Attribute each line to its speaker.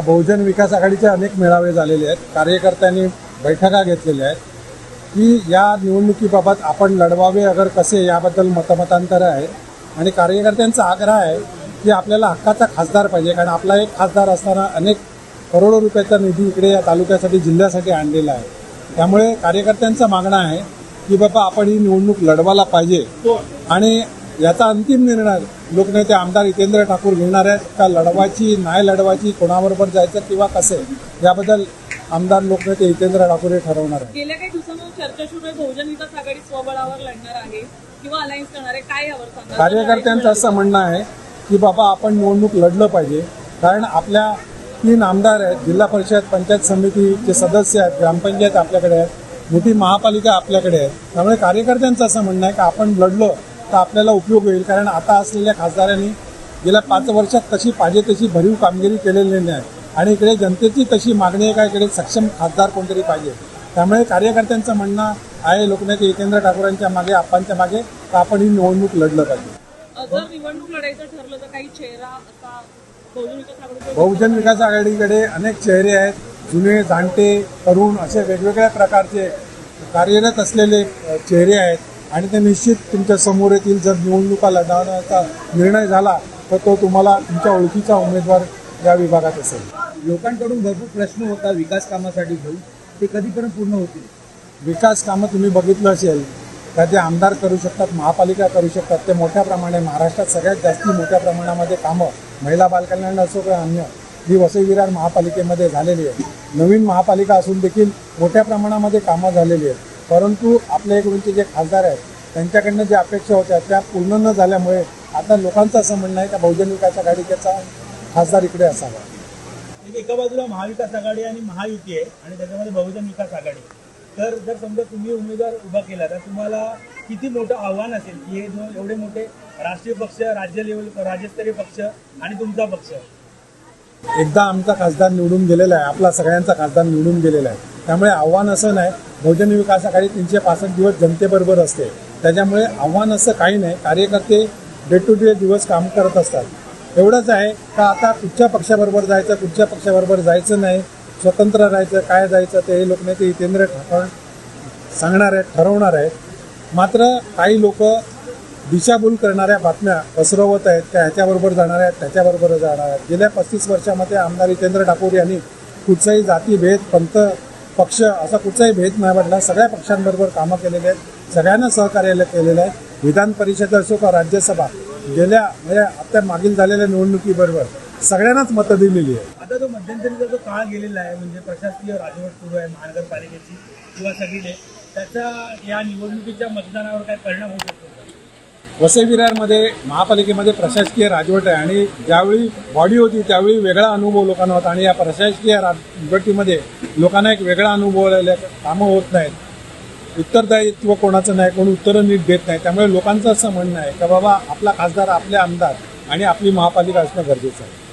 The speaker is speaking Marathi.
Speaker 1: बहुजन विकास आघाडीचे अनेक मेळावे झालेले आहेत. कार्यकर्त्यांनी बैठका घेतलेल्या आहेत. की या निवडणुकीबाबत आपण लढवावे अगर कसे याबद्दल मतमतांतर आहे. आणि कार्यकर्त्यांचा आग्रह आहे की आपल्याला हक्काचा खासदार पाहिजे. कारण आपला एक खासदार असताना अनेक करोडो रुपयाचा निधी इकडे या तालुक्यासाठी जिल्ह्यासाठी आणलेला आहे. त्यामुळे कार्यकर्त्यांचं मागणं आहे की बाबा आपण ही निवडणूक लढवायला पाहिजे. आणि याचा अंतिम निर्णय लोकनेते आमदार हितेंद्र ठाकूर घेणार आहेत. का लढवायची नाही लढवायची कोणाबरोबर जायचं किंवा कसे याबद्दल आमदार लोकनेते हितेंद्र ठाकूर हे ठरवणार आहे
Speaker 2: गेल्या काही दिवसांपासून चर्चा सुरू आहे. बहुजन विकास आघाडी स्वबळावर लढणार आहे किंवा अलायन्स करणार आहे. काय यावर
Speaker 1: कार्यकर्त्यांचं असं म्हणणं आहे की बाबा आपण निवडणूक लढलं पाहिजे. कारण आपल्या तीन आमदार आहेत जिल्हा परिषद पंचायत समितीचे सदस्य आहेत ग्रामपंचायत आपल्याकडे आहेत मोठी महापालिका आपल्याकडे आहे. त्यामुळे कार्यकर्त्यांचं असं म्हणणं आहे की आपण लढलो तर आपल्याला उपयोग होईल कारण आता असलेल्या खासदारांनी गेल्या पाच वर्षात तशी पाहिजे तशी भरीव कामगिरी केलेली नाही. आणि इकडे जनतेची तशी मागणी आहे का? इकडे सक्षम खासदार कोणतरी पाहिजे. त्यामुळे कार्यकर्त्यांचं म्हणणं आहे लोकनेते हितेंद्र ठाकूरांच्या मागे आप्पांच्या मागे तर आपण ही निवडणूक लढलं पाहिजे?
Speaker 2: अ, जर निवडणूक लढायचं ठरलं तर काही चेहरा असा बहुजन विकास आघाडीचा
Speaker 1: बहुजन विकास आघाडीकडे अनेक चेहरे आहेत जुने जाणते तरुण असे वेगवेगळ्या प्रकारचे कार्यरत असलेले चेहरे आहेत. आणि ते निश्चित तुमच्यासमोर येतील. जर निवडणुका लढवण्याचा निर्णय झाला तर तो तुम्हाला तुमच्या ओळखीचा उमेदवार या विभागात असेल.
Speaker 3: लोकांकडून भरपूर प्रश्न होता विकास कामासाठी घेऊन. ते कधीपर्यंत पूर्ण होतील?
Speaker 1: विकास कामं तुम्ही बघितलं असेल का ते आमदार करू शकतात महापालिका करू शकतात. ते मोठ्या प्रमाणे महाराष्ट्रात सगळ्यात जास्ती मोठ्या प्रमाणामध्ये कामं महिला बालकल्याण असो किंवा अन्य ही वसई विरार महापालिकेमध्ये झालेली आहे नवीन महापालिका असून देखील मोठ्या प्रमाणामध्ये कामं झालेली आहेत. परंतु आपल्या इकडूनचे जे खासदार आहेत त्यांच्याकडनं ज्या अपेक्षा होत्या त्या पूर्ण न झाल्यामुळे आता लोकांचं असं म्हणणं आहे का बहुजन विकास आघाडीचा खासदार इकडे असावा.
Speaker 4: एक एका बाजूला महाविकास आघाडी आणि महायुती आहे आणि त्याच्यामध्ये बहुजन विकास आघाडी. तर जर समजा तुम्ही उमेदवार उभा केला तर तुम्हाला किती मोठं आव्हान असेल की हे दोन एवढे मोठे राष्ट्रीय पक्ष राज्य लेवल राज्यस्तरीय पक्ष आणि तुमचा पक्ष?
Speaker 1: एकदा आमचा खासदार निवडून गेलेला आहे आपला सगळ्यांचा खासदार निवडून गेलेला आहे. त्यामुळे आव्हान असं नाही बहुजन विकास आघाडी तीनशे पासष्ट दिवस जनतेबरोबर असते. त्याच्यामुळे आव्हान असं काही नाही. कार्यकर्ते डे टू डे दिवस काम करत असतात. एवढंच आहे का आता कुठच्या पक्षाबरोबर जायचं कुठच्या पक्षाबरोबर जायचं नाही स्वतंत्र राहायचं काय जायचं ते हे लोकनेते हितेंद्र ठाकूर सांगणार आहेत ठरवणार आहेत. मात्र काही लोक दिशाभूल करणाऱ्या बातम्या पसरवत आहेत त्या ह्याच्याबरोबर जाणार आहेत त्याच्याबरोबर जाणार आहेत. गेल्या पस्तीस वर्षामध्ये आमदार हितेंद्र ठाकूर यांनी कुठचाही जातीभेद पंत पक्ष असा कुठचाही भेद नाही वाटला सगळ्या पक्षांबरोबर कामं केलेली आहेत. सगळ्यांना सहकार्य केलेलं आहे. विधान परिषद असो का राज्यसभा गेल्या म्हणजे आता मागील झालेल्या निवडणुकीबरोबर सगळ्यांनाच मतं दिलेली आहे
Speaker 4: आता जो मध्यंतरीचा जो काळ गेलेला आहे म्हणजे प्रशासकीय राजवट सुरू आहे महानगरपालिकेची किंवा सगळीकडे त्याचा या निवडणुकीच्या मतदानावर काय परिणाम होतो?
Speaker 1: वसई विरारमध्ये महापालिकेमध्ये प्रशासकीय राजवट आहे आणि ज्यावेळी बॉडी होती त्यावेळी वेगळा अनुभव लोकांना होता. आणि या प्रशासकीय राजवटीमध्ये लोकांना एक वेगळा अनुभव आलेला कामं होत नाहीत. उत्तरदायित्व कोणाचं नाही कोणी उत्तरं नीट देत नाही. त्यामुळे लोकांचं असं म्हणणं आहे का बाबा आपला खासदार आपले आमदार आणि आपली महापालिका असणं गरजेचं आहे.